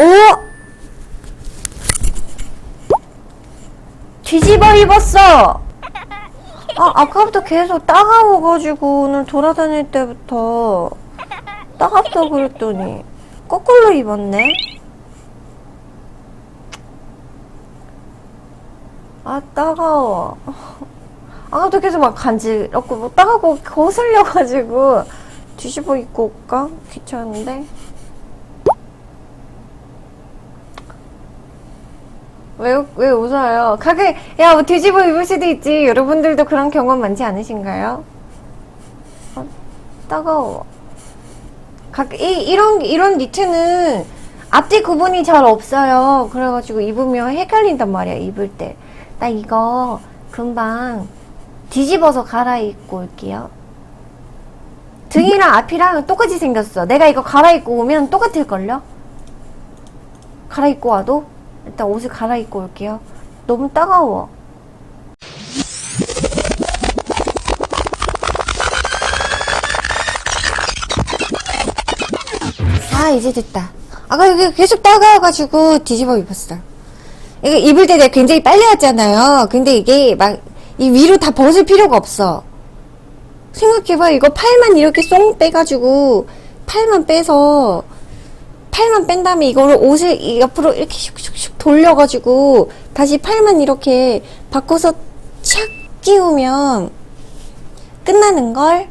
오! 뒤집어 입었어! 아, 아까부터 계속 따가워가지고 오늘 돌아다닐 때부터 따갑다 그랬더니 거꾸로 입었네? 아, 따가워. 아까부터 계속 막 간지럽고 뭐 따가워 거슬려가지고 뒤집어 입고 올까? 귀찮은데? 왜, 왜 웃어요? 가게, 야, 뭐 뒤집어 입을 수도 있지. 여러분들도 그런 경험 많지 않으신가요? 아, 따가워. 가, 이, 이런, 이런 니트는 앞뒤 구분이 잘 없어요. 그래가지고 입으면 헷갈린단 말이야, 입을 때. 나 이거 금방 뒤집어서 갈아입고 올게요. 등이랑 앞이랑 똑같이 생겼어. 내가 이거 갈아입고 오면 똑같을걸요? 갈아입고 와도? 일단 옷을 갈아입고 올게요. 너무 따가워. 아, 이제 됐다. 아까 이게 계속 따가워가지고 뒤집어 입었어. 이거 입을 때 내가 굉장히 빨리 왔잖아요. 근데 이게 막, 이 위로 다 벗을 필요가 없어. 생각해봐. 이거 팔만 이렇게 쏙 빼가지고, 팔만 빼서, 팔만 뺀 다음에 이거를 옷을 이 옆으로 이렇게 슉슉슉 돌려가지고, 다시 팔만 이렇게 바꿔서 착 끼우면, 끝나는 걸?